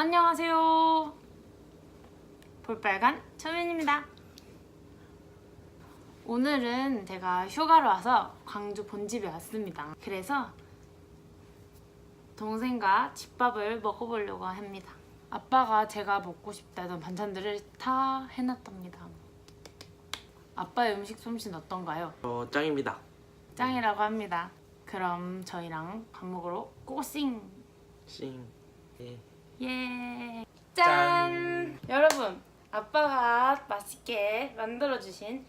안녕하세요. 볼빨간 초민입니다. 오늘은 제가 휴가를 와서 광주 본집에 왔습니다. 그래서 동생과 집밥을 먹어보려고 합니다. 아빠가 제가 먹고 싶다던 반찬들을 다 해놨답니다. 아빠의 음식 솜씨는 어떤가요? 어, 짱입니다. 짱이라고 합니다. 그럼 저희랑 밥 먹으러 고싱! 싱. 예. 예. 짠! 짠! 여러분, 아빠가 맛있게 만들어주신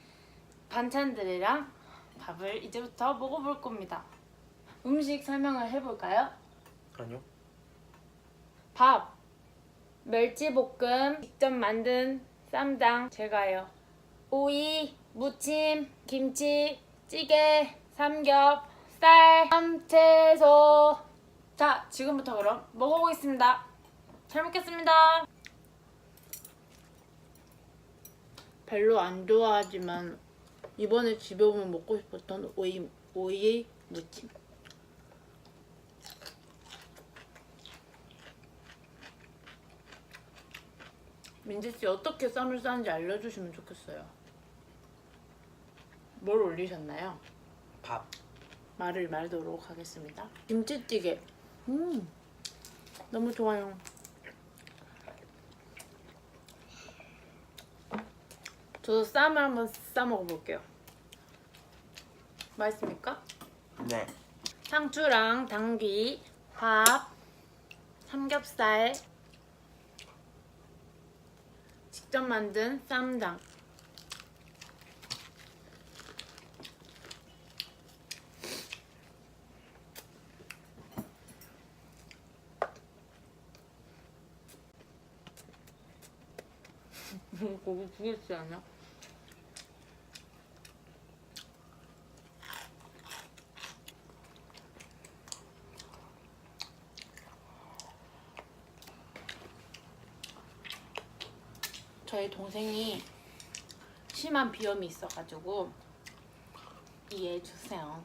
반찬들이랑 밥을 이제부터 먹어볼 겁니다. 음식 설명을 해볼까요? 아니요. 밥, 멸치볶음, 직접 만든 쌈장 제가요. 오이, 무침, 김치, 찌개, 삼겹, 쌀, 삼채소. 자, 지금부터 그럼 먹어보겠습니다. 잘 먹겠습니다. 별로 안 좋아하지만 이번에 집에 오면 먹고 싶었던 오이 오이 무침. 민지 씨 어떻게 쌈을 싸는지 알려주시면 좋겠어요. 뭘 올리셨나요? 밥. 말을 말도록 하겠습니다. 김치찌개. 음, 너무 좋아요. 저도 쌈을 한번 싸 먹어볼게요. 맛있습니까? 네. 상추랑 당귀, 밥, 삼겹살, 직접 만든 쌈장. 고기 부겠지 않냐? 저희 동생이 심한 비염이 있어가지고 이해해 주세요.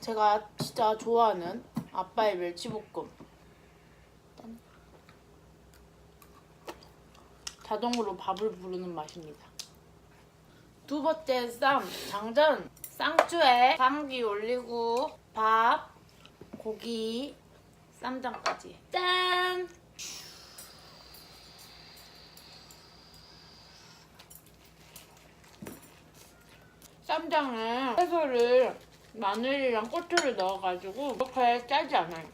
제가 진짜 좋아하는 아빠의 멸치볶음. 짠. 자동으로 밥을 부르는 맛입니다. 두 번째 쌈 장전 쌍추에 당귀 올리고 밥 고기 쌈장까지 짠! 쌈장에 채소를 마늘이랑 고추를 넣어가지고 그렇게 짜지 않아요.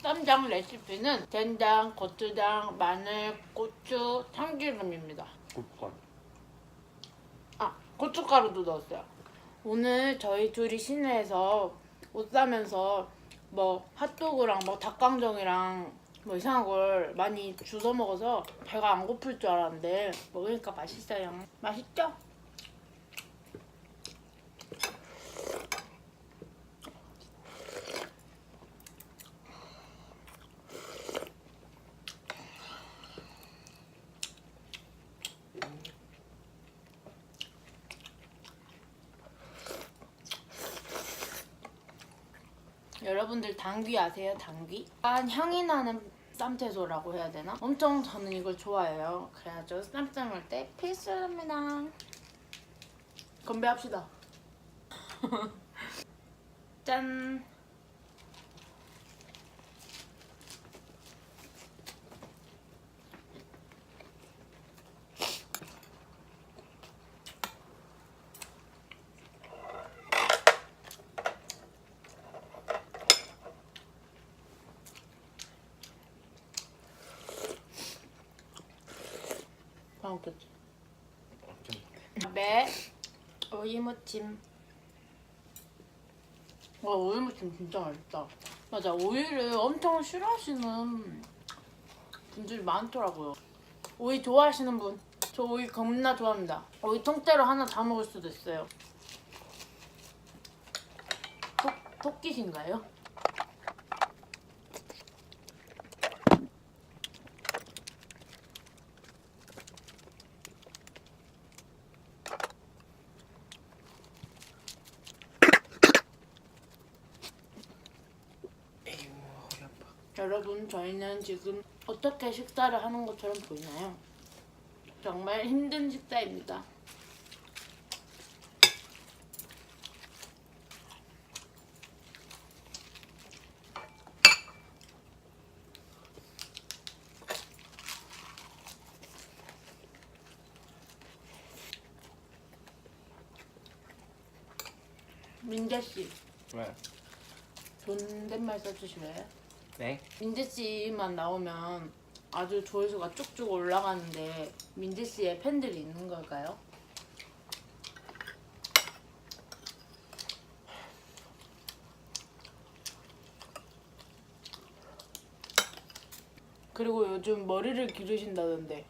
쌈장 레시피는 된장, 고추장, 마늘, 고추, 참기름입니다. 굿건. 아, 고춧가루도 넣었어요. 오늘 저희 둘이 시내에서 옷 사면서 뭐 핫도그랑 뭐 닭강정이랑 뭐 이상한 걸 많이 주워 먹어서 배가 안 고플 줄 알았는데 먹으니까 맛있어요. 맛있죠? 여러분들 당귀 아세요? 당귀? 약간 향이 나는 쌈채소라고 해야 되나? 엄청 저는 이걸 좋아해요. 그래가지고 먹을 때 필수입니다. 건배합시다. 짠. 다 먹겠지? 배 오이무침. 와 오이무침 진짜 맛있다. 맞아 오이를 엄청 싫어하시는 분들이 많더라고요. 오이 좋아하시는 분. 저 오이 겁나 좋아합니다. 오이 통째로 하나 다 먹을 수도 있어요. 토, 토끼신가요? 여러분 저희는 지금 어떻게 식사를 하는 것처럼 보이나요? 정말 힘든 식사입니다. 민재 씨, 왜? 존댓말 써주실래요? 네. 민재 씨만 나오면 아주 조회수가 쭉쭉 올라가는데 민재 씨의 팬들이 있는 걸까요? 그리고 요즘 머리를 기르신다던데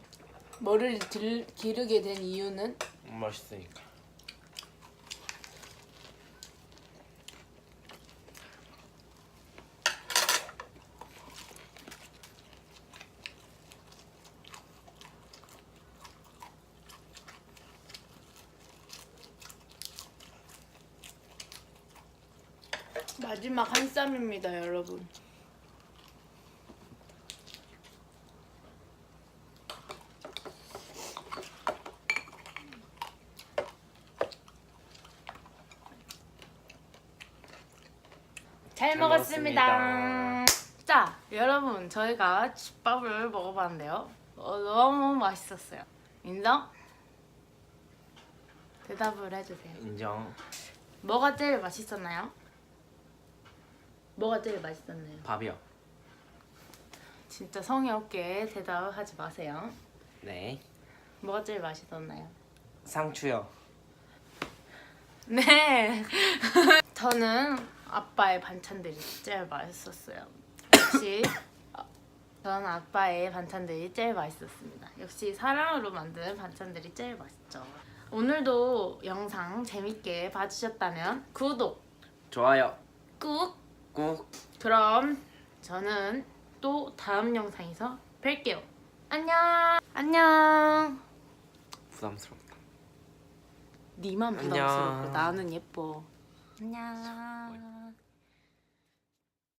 머리를 들, 기르게 된 이유는 멋있으니까. 마지막 한 쌈입니다 여러분 잘잘 먹었습니다. 먹었습니다. 자, 여러분 저희가 집밥을 먹어봤는데요. 어, 너무 맛있었어요. 인정? 대답을 해주세요. 인정. 뭐가 제일 맛있었나요? 뭐가 제일 맛있었나요? 밥이요. 진짜 성의 없게 대답하지 마세요. 네. 뭐가 제일 맛있었나요? 상추요. 네. 저는 아빠의 반찬들이 제일 맛있었어요. 역시 어, 저는 아빠의 반찬들이 제일 맛있었습니다. 역시 사랑으로 만든 반찬들이 제일 맛있죠. 오늘도 영상 재밌게 봐주셨다면 구독 좋아요. 꾹. 꾹. 그럼 저는 또 다음 영상에서 뵐게요. 안녕. 안녕. 부담스럽다. 니만 안녕. 부담스럽고 나는 예뻐. 안녕.